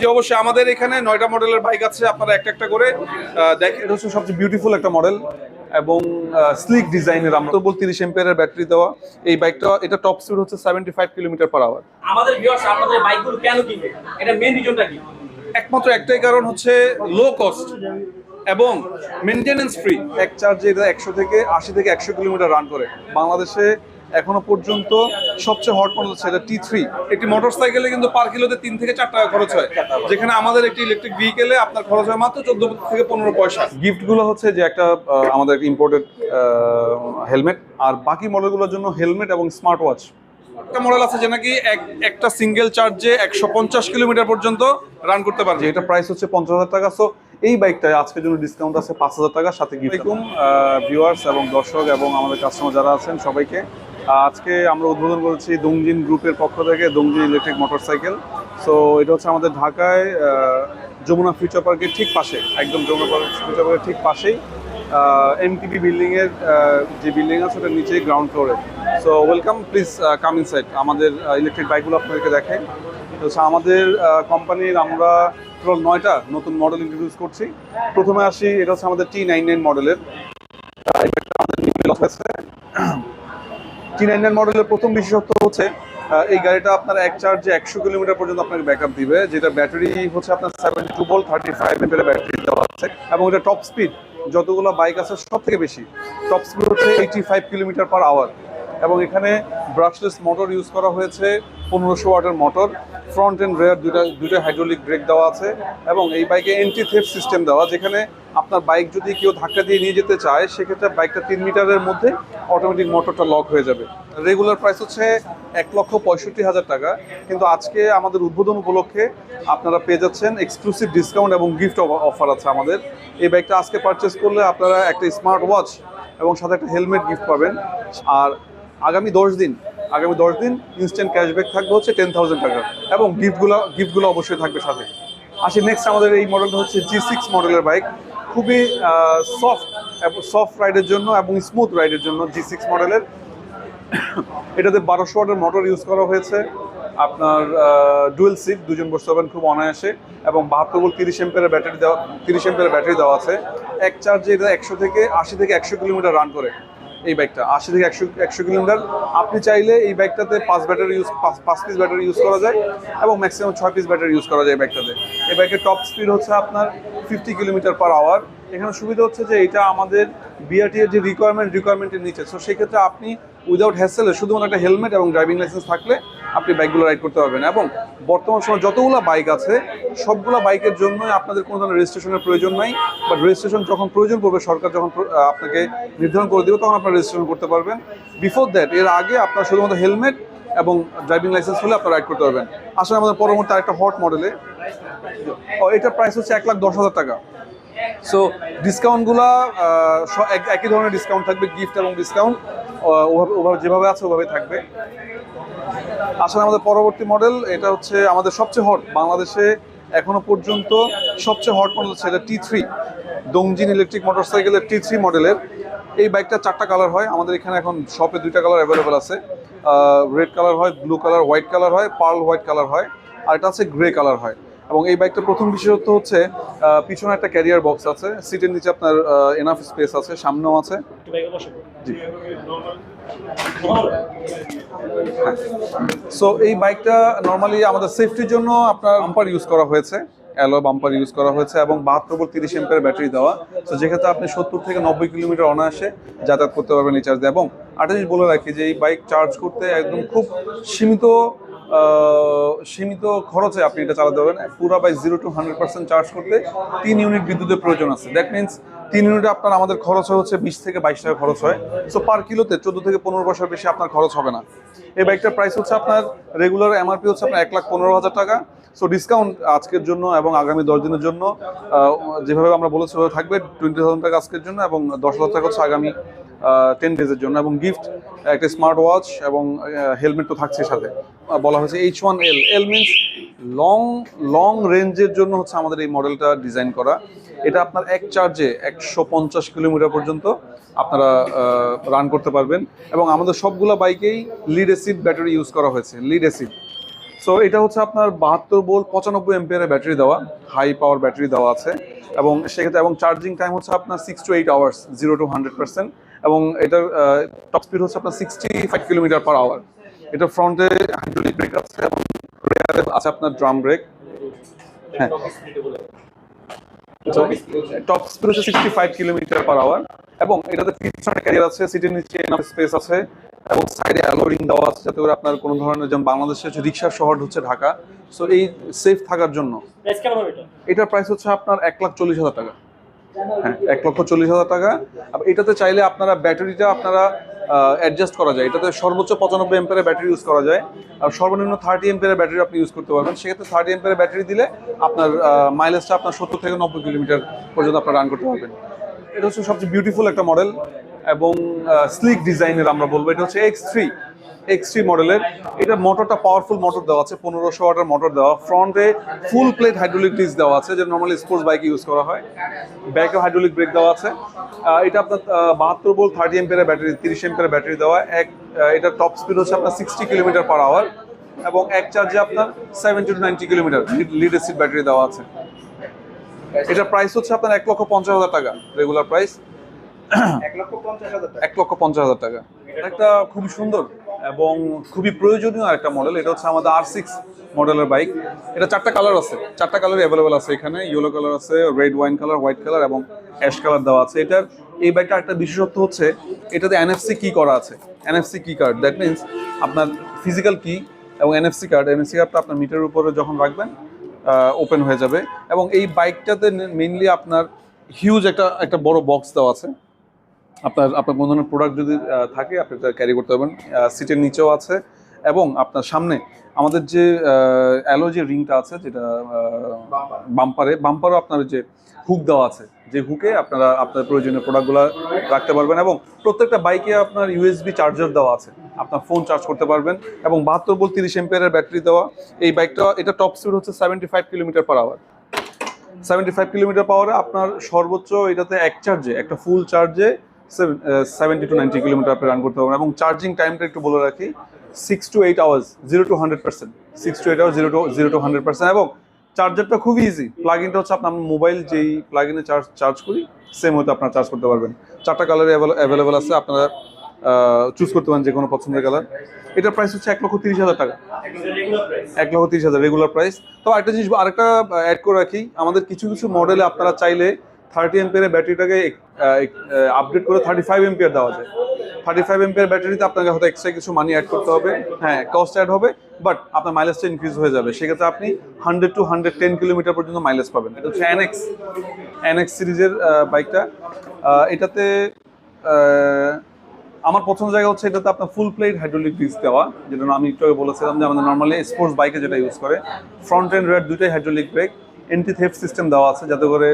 যে অবশ্যই আমাদের এখানে নয়টা মডেলের বাইক আছে আপনারা একটা একটা করে দেখেন এটা হচ্ছে সবচেয়ে বিউটিফুল একটা মডেল এবং স্লিক ডিজাইনের আমরা তো বল তিরিশ এম্পিয়ারের ব্যাটারি দেওয়া। এই বাইকটা এটা টপ স্পিড হচ্ছে seventy five kilometre per hour আমাদের ভিউয়ার্স আপনাদের বাইকগুলো কেন কিনবে? এটা মেন রিজনটা কি? একমাত্র একটাই কারণ হচ্ছে লো কস্ট এবং মেনটেনেন্স ফ্রি এক চার্জে এটা একশো থেকে আশি থেকে একশো কিলোমিটার রান করে। বাংলাদেশে এখনও পর্যন্ত সবচেয়ে হট মডেল এটা টি থ্রি একটি মোটর সাইকেলে কিন্তু পার কিলোতে তিন থেকে চার টাকা খরচ হয়। যেখানে আমাদের একটি ইলেকট্রিক ভেহিকেলে আপনার খরচ হয় মাত্র চোদ্দ থেকে পনেরো পয়সা। গিফটগুলো হচ্ছে যে একটা আমাদের ইম্পোর্টেড হেলমেট আর বাকি মডেলগুলোর জন্য হেলমেট এবং স্মার্ট ওয়াচ একটা মডেল আছে যে নাকি এক একটা সিঙ্গেল চার্জে একশো পঞ্চাশ কিলোমিটার পর্যন্ত রান করতে পারবে। যে এটা প্রাইস হচ্ছে পঞ্চাশ হাজার টাকা। সো এই বাইকটায় আজকের জন্য ডিসকাউন্ট আছে পাঁচ হাজার টাকা সাথে গিফট ভিউয়ার্স এবং দর্শক এবং আমাদের কাস্টমার যারা আছেন সবাইকে আজকে আমরা উদ্বোধন করেছি দংজিন গ্রুপের পক্ষ থেকে দংজিন ইলেকট্রিক মোটরসাইকেল। সো এটা হচ্ছে আমাদের ঢাকায় যমুনা ফিউচার পার্কের ঠিক পাশে, একদম যমুনা ফিউচার পার্কের ঠিক পাশেই এমটিপি বিল্ডিং এর যে বিল্ডিং আছে ওটার নিচেই গ্রাউন্ড ফ্লোরে so welcome please come inside আমাদের ইলেকট্রিক বাইকগুলো আপনাদেরকে দেখাই। তো আমাদের কোম্পানির আমরা টোটাল নয়টা নতুন মডেল ইন্ট্রোডিউস করছি। প্রথমে আসি, এটা হচ্ছে আমাদের টি নাইন নাইন মডেলের টি নাইন মডেলের প্রথম বিশেষত্ব হচ্ছে এই গাড়িটা আপনার এক চার্জে একশো কিলোমিটার পর্যন্ত আপনাকে ব্যাকআপ দিবে, যেটা ব্যাটারি হচ্ছে আপনার সেভেন্টি টু বল থার্টি ফাইভ এমপের ব্যাটারি দেওয়া আছে, এবং এটা টপ স্পিড যতগুলো বাইক আছে সব থেকে বেশি টপ স্পিড হচ্ছে eighty five kilometre per hour এবং এখানে ব্রাশলেস মোটর ইউজ করা হয়েছে, পনেরোশো ওয়াটের মোটর ফ্রন্ট অ্যান্ড রেয়ার দুইটা দুইটা হাইড্রোলিক ব্রেক দেওয়া আছে, এবং এই বাইকে এন্টি থেপ সিস্টেম দেওয়া, যেখানে আপনার বাইক যদি কেউ ধাক্কা দিয়ে নিয়ে যেতে চায়, সেক্ষেত্রে বাইকটা তিন মিটারের মধ্যে অটোমেটিক মোটরটা লক হয়ে যাবে। রেগুলার প্রাইস হচ্ছে এক লক্ষ পঁয়ষট্টি হাজার টাকা, কিন্তু আজকে আমাদের উদ্বোধন উপলক্ষে আপনারা পেয়ে যাচ্ছেন এক্সক্লুসিভ ডিসকাউন্ট এবং গিফট অফার আছে আমাদের। এই বাইকটা আজকে পারচেস করলে আপনারা একটা স্মার্ট ওয়াচ এবং সাথে একটা হেলমেট গিফট পাবেন। আর আগামী দশ দিন, আগামী দশ দিন ইনস্ট্যান্ট ক্যাশব্যাক থাকবে হচ্ছে টেন থাউজেন্ড টাকা এবং গিফটগুলো গিফটগুলো অবশ্যই থাকবে সাথে। আসি নেক্সট আমাদের এই মডেলটা হচ্ছে জি সিক্স মডেলের বাইক খুবই সফট সফট রাইডের জন্য এবং স্মুথ রাইডের জন্য জি সিক্স মডেলের এটাতে বারোশো ওয়াটের মোটর ইউজ করা হয়েছে। আপনার ডুয়েল সিট দুজন বসতে পারবেন খুব অনায়াসে এবং বাহাত্তর বল তিরিশ এম্পের ব্যাটারি দেওয়া, তিরিশ এম্পের ব্যাটারি দেওয়া আছে। এক চার্জে এটা একশো থেকে আশি থেকে একশো কিলোমিটার রান করে। এই বাইকটা আশি থেকে একশো একশো কিলোমিটার। আপনি চাইলে এই বাইকটাতে পাঁচ ব্যাটারি ইউজ পাঁচ পিস ব্যাটারি ইউজ করা যায় এবং ম্যাক্সিমাম ছয় পিস ব্যাটারি ইউজ করা যায় এই বাইকটাতে এই বাইকের টপ স্পিড হচ্ছে আপনার ফিফটি কিলোমিটার পার আওয়ার এখানে সুবিধা হচ্ছে যে এটা আমাদের বিআরটি এর যে রিকোয়ারমেন্ট রিকোয়ারমেন্টের নিচে। সো সেক্ষেত্রে আপনি উইদাউট হ্যাসেলে শুধুমাত্র একটা হেলমেট এবং ড্রাইভিং লাইসেন্স থাকলে আপনি বাইকগুলো রাইড করতে পারবেন। এবং বর্তমান সময় যতগুলো বাইক আছে, সবগুলো বাইকের জন্য আপনাদের কোনো ধরনের রেজিস্ট্রেশনের প্রয়োজন নাই। বাট রেজিস্ট্রেশন যখন প্রয়োজন পড়বে, সরকার যখন আপনাকে নির্ধারণ করে দেবে, তখন আপনারা রেজিস্ট্রেশন করতে পারবেন। বিফোর দ্যাট এর আগে আপনার শুধুমাত্র হেলমেট এবং ড্রাইভিং লাইসেন্স হলে আপনারা রাইড করতে পারবেন। আসলে আমাদের পরবর্তী আরেকটা হট মডেলে এটার প্রাইস হচ্ছে এক লাখ দশ হাজার টাকা। সো ডিসকাউন্টগুলো একই ধরনের ডিসকাউন্ট থাকবে গিফট এবং ডিসকাউন্ট ওভাবে যেভাবে আছে ওভাবে থাকবে। আসলে আমাদের পরবর্তী মডেল এটা হচ্ছে আমাদের সবচেয়ে হট বাংলাদেশে এখনও পর্যন্ত সবচেয়ে হট মডেল হচ্ছে এটা টি থ্রি দংজিন ইলেকট্রিক মোটরসাইকেলের টি থ্রি মডেলের এই বাইকটা চারটা কালার হয়, আমাদের এখানে এখন শপে দুইটা কালার অ্যাভেলেবেল আছে। রেড কালার হয় ব্লু কালার হোয়াইট কালার হয় পার্ল হোয়াইট কালার হয়, আর এটা আছে গ্রে কালার হয়। এবং এই বাইকটার প্রথম বিশেষত্ব হচ্ছে পিছনে একটা ক্যারিয়ার বক্স আছে সিটের নিচে আপনার এনাফ স্পেস আছে সামনেও আছে। জি। সো এই বাইকটা নর্মালি আমাদের সেফটির জন্য আপনার বাম্পার ইউজ করা হয়েছে অ্যালো বাম্পার ইউজ করা হয়েছে এবং বাহাত্তর বল তিরিশ এম্পের ব্যাটারি দেওয়া। তো যেক্ষেত্রে আপনি সত্তর থেকে নব্বই কিলোমিটার অনায়াসে যাতায়াত করতে পারবেন এই চার্জ দিয়ে। এবং জিনিস বলে রাখি যে এই বাইক চার্জ করতে একদম খুব সীমিত সীমিত খরচে আপনি এটা চালাতে পারবেন। পুরো by zero to hundred percent charge করতে তিন ইউনিট বিদ্যুতের প্রয়োজন আছে। দ্যাট মিনস তিন ইউনিটে আপনার আমাদের খরচ হচ্ছে বিশ থেকে বাইশ টাকা খরচ হয়। সো পার কিলোতে চোদ্দ থেকে পনেরো পয়সার বেশি আপনার খরচ হবে না। এই বাইকটার প্রাইস হচ্ছে আপনার রেগুলার এমআরপি হচ্ছে আপনার এক লাখ পনেরো হাজার টাকা। সো ডিসকাউন্ট আজকের জন্য এবং আগামী দশ দিনের জন্য যেভাবে আমরা বলেছি, ওভাবে থাকবে। টোয়েন্টি থাউজেন্ড টাকা আজকের জন্য এবং দশ হাজার টাকা হচ্ছে আগামী টেন ডেজের জন্য এবং গিফট একটা স্মার্ট ওয়াচ এবং হেলমেট তো থাকছে সাথে। বলা হয়েছে H one L L means long long রেঞ্জের জন্য হচ্ছে আমাদের এই মডেলটা ডিজাইন করা। এটা আপনার এক চার্জে একশো পঞ্চাশ কিলোমিটার পর্যন্ত আপনারা রান করতে পারবেন। এবং আমাদের সবগুলো বাইকেই লিড অ্যাসিড ব্যাটারি ইউজ করা হয়েছে লিড অ্যাসিড সো এটা হচ্ছে আপনার বাহাত্তর বোল পঁচানব্বই এমপিয়ারের ব্যাটারি দেওয়া হাই পাওয়ার ব্যাটারি দেওয়া আছে। এবং সেক্ষেত্রে, এবং চার্জিং টাইম হচ্ছে আপনার six to eight hours zero to hundred percent এবং এটার টপ স্পিড হচ্ছে আপনার sixty five kilometre per hour এটা ফ্রন্টে হাইড্রোলিক ব্রেক আছে এবং rear-এ আছে আপনার ড্রাম ব্রেক হ্যাঁ। টপ স্পিড হচ্ছে sixty five kilometre per hour এবং এটাতে পিছনে ক্যারিয়ার আছে সিটের নিচে এনাফ স্পেস আছে এবং সাইডে অ্যালোরিং দেওয়া আছে যাতে করে আপনার কোনো ধরনের যেমন বাংলাদেশে হচ্ছে রিক্সার শহর হচ্ছে ঢাকা। সো এই সেফ থাকার জন্য। এটার প্রাইস হচ্ছে আপনার এক লাখ চল্লিশ হাজার টাকা। হ্যাঁ এক লক্ষ চল্লিশ হাজার টাকা। এটাতে চাইলে আপনারা ব্যাটারিটা আপনারা অ্যাডজাস্ট করা যায়। এটাতে সর্বোচ্চ পঁচানব্বই এম্পের ব্যাটারি ইউজ করা যায়। আর সর্বনিম্ন থার্টি এম্পের ব্যাটারি আপনি ইউজ করতে পারবেন। সেক্ষেত্রে থার্টি এম্পের ব্যাটারি দিলে আপনার মাইলেজটা আপনার সত্তর থেকে নব্বই কিলোমিটার পর্যন্ত আপনার রান করতে পারবেন। এটা হচ্ছে সবচেয়ে বিউটিফুল একটা মডেল এবং স্লিক ডিজাইনের আমরা বলব। এটা হচ্ছে এক্স থ্রি এক্স থ্রি মডেলের এটা মোটরটা পাওয়ারফুল মোটর দেওয়া আছে পনেরোশো ওয়াটের মোটর দেওয়া। ফ্রন্টে ফুল প্লেট হাইড্রোলিক ডিস্ক দেওয়া আছে যেটা নর্মালি স্পোর্টস বাইকে ইউজ করা হয়। ব্যাকে হাইড্রোলিক ব্রেক দেওয়া আছে। এটা আপনার বাহাত্তর বোল থার্টি এম্পের ব্যাটারি তিরিশ এম্পের ব্যাটারি দেওয়া। এক এটা টপ স্পিড হচ্ছে আপনার সিক্সটি কিলোমিটার পার আওয়ার এবং এক চার্জে আপনার seventy to ninety kilometre lead acid battery দেওয়া আছে। এটার প্রাইস হচ্ছে আপনার এক লক্ষ পঞ্চাশ হাজার টাকা রেগুলার প্রাইস এক লক্ষ পঞ্চাশ হাজার টাকা। এক লক্ষ পঞ্চাশ হাজার টাকা। একটা খুবই সুন্দর এবং খুবই প্রয়োজনীয় একটা মডেল এটা হচ্ছে আমাদের আর সিক্স মডেলের বাইক এটা চারটা কালার আছে, চারটা কালার অ্যাভেলেবেল আছে এখানে। ইয়েলো কালার আছে red wine colour white colour এবং অ্যাশ কালার দেওয়া আছে। এটার, এই বাইকটা একটা বিশেষত্ব হচ্ছে, এটাতে এনএফসি কি করা আছে। NFC key card that means আপনার ফিজিক্যাল কি এবং এনএফসি কার্ড এনএফসি কার্ডটা আপনার মিটারের উপরে যখন রাখবেন ওপেন হয়ে যাবে। এবং এই বাইকটাতে মেইনলি আপনার হিউজ একটা একটা বড় বক্স দেওয়া আছে। আপনার আপনার কোনো ধরনের প্রোডাক্ট যদি থাকে, আপনি ক্যারি করতে পারবেন। সিটের নিচেও আছে এবং আপনার সামনে আমাদের যে অ্যালো যে রিংটা আছে, যেটা বাম্পারে, বাম্পারও আপনার যে হুক দেওয়া আছে। যে হুকে আপনারা, আপনার প্রয়োজনীয় প্রোডাক্টগুলো রাখতে পারবেন এবং প্রত্যেকটা বাইকে আপনার ইউএসবি চার্জার দেওয়া আছে। আপনার ফোন চার্জ করতে পারবেন এবং বাহাত্তর বল তিরিশ এম্পিয়ারের ব্যাটারি দেওয়া। এই বাইকটা এটা টপ স্পিড হচ্ছে seventy five kilometre per hour seventy five kilometre পাওয়ারে আপনার সর্বোচ্চ এটাতে এক চার্জে একটা ফুল চার্জে সেভেন্টি টু নাইনটি কিলোমিটার আপনি রান করতে পারবেন এবং চার্জিং টাইমটা একটু বলে রাখি six to eight hours zero to hundred percent six to eight hour zero to zero to hundred percent এবং চার্জারটা খুবই ইজি প্লাগ হচ্ছে আপনার মোবাইল যেই প্লাগ চার্জ চার্জ করি সেম হয়তো আপনার চার্জ করতে পারবেন। চারটা কালারে অ্যাভেলেবেল আছে, আপনারা চুজ করতে পারেন যে কোনো পছন্দের কালার এটার প্রাইস হচ্ছে এক লক্ষ তিরিশ হাজার টাকা। এক লক্ষ তিরিশ হাজার রেগুলার প্রাইস তো আরেকটা জিনিস আরেকটা অ্যাড করে রাখি। আমাদের কিছু কিছু মডেলে আপনারা চাইলে থার্টি এমপিয়ারের ব্যাটারিটাকে আপডেট করে থার্টি ফাইভ এমপিয়ার দেওয়া যায় থার্টি ফাইভ এমপিয়ার ব্যাটারিতে আপনাকে হয়তো এক্সট্রা কিছু মানি অ্যাড করতে হবে। হ্যাঁ কস্ট অ্যাড হবে বাট আপনার মাইলেজটা ইনক্রিজ হয়ে যাবে। সেক্ষেত্রে আপনি hundred to hundred ten kilometre পর্যন্ত মাইলেজ পাবেন। এটা হচ্ছে এনএক্স এনএক্স সিরিজের বাইকটা এটাতে আমার পছন্দ জায়গা হচ্ছে এটাতে আপনার ফুল প্লেট হাইড্রোলিক ডিস্ক দেওয়া, যেটা আমি একটু বলেছিলাম যে আমাদের নর্মালি স্পোর্টস বাইকে যেটা ইউজ করে ফ্রন্ট এন্ড রেড দুইটাই hydraulic brake anti theft system দেওয়া আছে, যাতে করে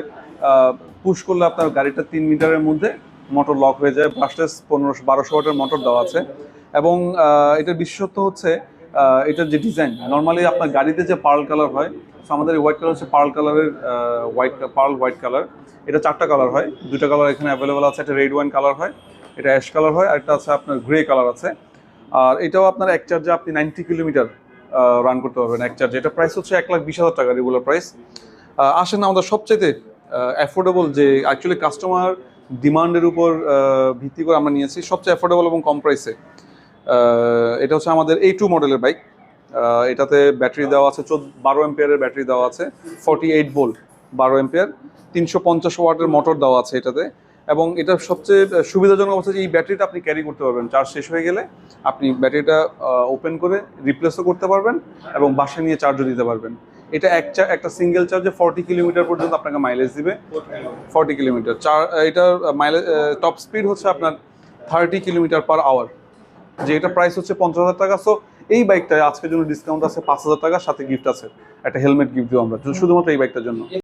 পুশ করলে আপনার গাড়িটা তিন মিটারের মধ্যে মোটর লক হয়ে যায় ব্রাশলেস পনেরোশো, বারোশো ওয়াটের মোটর দেওয়া আছে। এবং এটার বিশেষত্ব হচ্ছে এটার যে ডিজাইন নর্মালি আপনার গাড়িতে যে পার্ল কালার হয়, so আমাদের হোয়াইট কালার হচ্ছে পার্ল কালারের হোয়াইট পার্ল হোয়াইট কালার এটা চারটা কালার হয় দুটো কালার এখানে অ্যাভেলেবল আছে, একটা রেড ওয়াইন কালার হয়, এটা অ্যাশ কালার হয়, আর একটা আছে আপনার গ্রে কালার আছে। আর এটাও আপনার এক চার্জে আপনি নাইনটি কিলোমিটার রান করতে পারবেন, এক চার্জে এটা প্রাইস হচ্ছে এক লাখ বিশ হাজার টাকা রেগুলার প্রাইস আসেন আমাদের সবচেয়ে অ্যাফোর্ডেবল যে অ্যাকচুয়ালি কাস্টমার ডিমান্ডের উপর ভিত্তি করে আমরা নিয়েছি, সবচেয়ে অ্যাফোর্ডেবল এবং কম প্রাইসে এটা হচ্ছে আমাদের এই টু মডেলের বাইক এটাতে ব্যাটারি দেওয়া আছে, চোদ্দ, বারো এম্পিয়ারের ব্যাটারি দেওয়া আছে ফর্টি এইট বোল্ট বারো এম্পিয়ার তিনশো পঞ্চাশ ওয়াটের মোটর দেওয়া আছে এটাতে। এবং এটা সবচেয়ে সুবিধাজনক অবস্থা যে এই ব্যাটারিটা আপনি ক্যারি করতে পারবেন। চার্জ শেষ হয়ে গেলে আপনি ব্যাটারিটা ওপেন করে রিপ্লেসও করতে পারবেন এবং বাসায় নিয়ে চার্জও দিতে পারবেন। এটা এক একটা সিঙ্গেল চার্জে ফর্টি কিলোমিটার পর্যন্ত আপনাকে মাইলেজ দিবে। ফর্টি কিলোমিটার চার, এটা মাইলেজ টপ স্পিড হচ্ছে আপনার থার্টি কিলোমিটার পার আওয়ার যে এটা প্রাইস হচ্ছে পঞ্চাশ হাজার টাকা। সো এই বাইকটায় আজকের জন্য ডিসকাউন্ট আছে পাঁচ হাজার টাকা সাথে গিফট আছে। একটা হেলমেট গিফট দিব আমরা, শুধুমাত্র এই বাইকটার জন্য।